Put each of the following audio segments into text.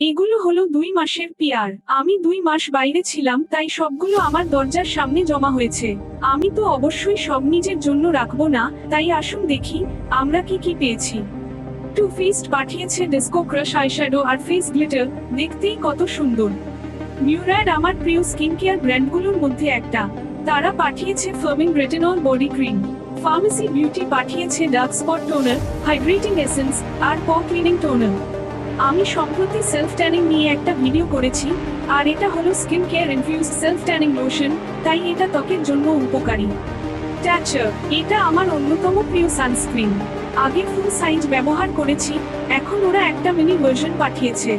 এগুলো হলো দুই মাসের পিয়ার আমি দুই মাস বাইরে ছিলাম, তাই সবগুলো আমার দরজার সামনে জমা হয়েছে। আমি তো অবশ্যই সব নিজের জন্য রাখব না, তাই আসুন দেখি, আমরা কি কি পেয়েছি। টু ফিস্ট পাঠিয়েছে ডিস্কো ক্রাশ আইশ্যাডো আর ফেস গ্লিটার, দেখতেই কত সুন্দর। মিউরাড আমার প্রিয় স্কিন কেয়ার ব্র্যান্ডগুলোর মধ্যে একটা। তারা পাঠিয়েছে firming retinol body cream. Farmacy beauty পাঠিয়েছে dark spot toner, hydrating essence আর প ক্লিনিং টোনার। আমি সম্প্রতি সেলফ ট্যানিং নিয়ে একটা ভিডিও করেছি, আর এটা হলো skin care infuse self tanning lotion তাই এটা ত্বকের জন্য উপকারী। ট্যাচার এটা আমার অন্যতম প্রিয় সানস্ক্রিন আগে ফুল সাইজ ব্যবহার করেছি, এখন ওরা একটা মিনি ভার্সন পাঠিয়েছে।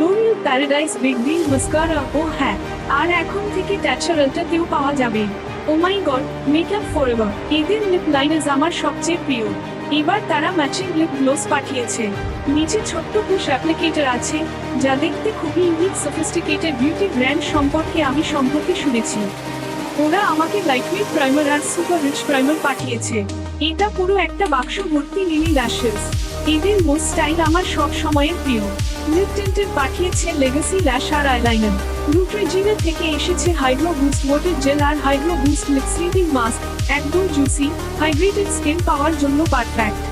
L'Oreal paradise big deal mascara ও হ্যাঁ আর এখন থেকে ট্যাচার আল্টাতেও পাওয়া যাবে। Oh my god makeup forever এদের লিপ লাইনার্স আমার সবচেয়ে প্রিয়। এবার তারা ম্যাচিং লিপ গ্লোস পাঠিয়েছে। নিচে ছোট্ট পুশ অ্যাপ্লিকেটর আছে, যা দেখতে খুবই ইউনিক সফিস্টিকেটেড বিউটি ব্র্যান্ড সম্পর্কে আমি সম্পর্কে শুনেছি। ওরা আমাকে লাইটওয়েট প্রাইমার আর সুপার রিচ প্রাইমার পাঠিয়েছে। এটা পুরো একটা বাক্স ভর্তি লিলি ল্যাশেস এদের মোস্ট স্টাইল আমার সব সময়ের প্রিয়। লিপ টিন্টেড পাঠিয়েছে লেগাসি ল্যাশ আর আইলাইনার নিউট্রিজিনা থেকে এসেছে হাইড্রো বুস্ট ওয়াটার জেল আর হাইড্রো বুস্ট লিপ মাস্ক একদম জুসি হাইড্রেটেড স্কিন পাওয়ার জন্য পারফেক্ট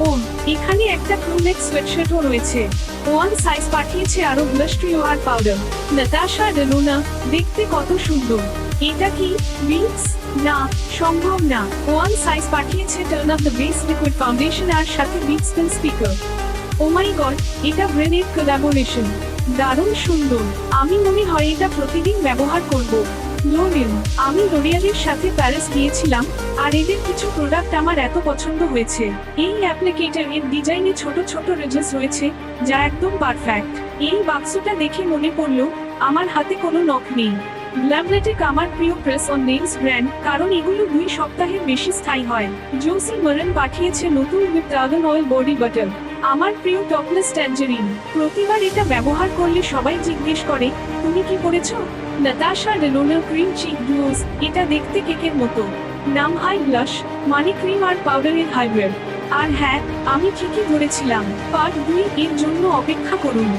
ও, এখানে একটা ক্রুনেক সোয়েটশার্টও রয়েছে। ওয়ান সাইজ পাঠিয়েছে আরও ব্লাশ ট্রিও আর পাউডার নাতাশা ডেলোনা দেখতে কত সুন্দর। এটা কি? বিটস না, সম্ভব না। ওয়ান সাইজ পাঠিয়েছে turn off the base liquid foundation আর সাথে Beats pen speaker oh my god এটা ব্রেনের কোলাবোরেশন দারুণ সুন্দর। আমি মনে হয় এটা প্রতিদিন ব্যবহার করব। লোরিয়াল আমি লোরিয়ালের সাথে প্যারিস গিয়েছিলাম, আর এদের কিছু প্রোডাক্ট আমার এত পছন্দ হয়েছে। এই অ্যাপ্লিকেটার এর ডিজাইনে ছোট ছোট রেজেস রয়েছে, যা একদম পারফেক্ট এই বাক্সটা দেখে মনে পড়ল, আমার হাতে কোনো নখ নেই। গ্ল্যামলেটিক আমার প্রিয় প্রেস অন নেলস ব্র্যান্ড কারণ এগুলো দুই সপ্তাহের বেশি স্থায়ী হয়। জোসি মারন পাঠিয়েছে নতুন with dragon oil body butter আমার প্রিয় টপলেস ট্যাঞ্জারিন প্রতিবার এটা ব্যবহার করলে সবাই জিজ্ঞেস করে, তুমি কি করেছ Natasha Denona cream cheek glows এটা দেখতে কেকের মতো। নাম হাই ব্লাশ মানে ক্রিম আর পাউডারের হাইব্রিড আর হ্যাঁ আমি ঠিকই ধরেছিলাম। পার্ট দুই এর জন্য অপেক্ষা করুন।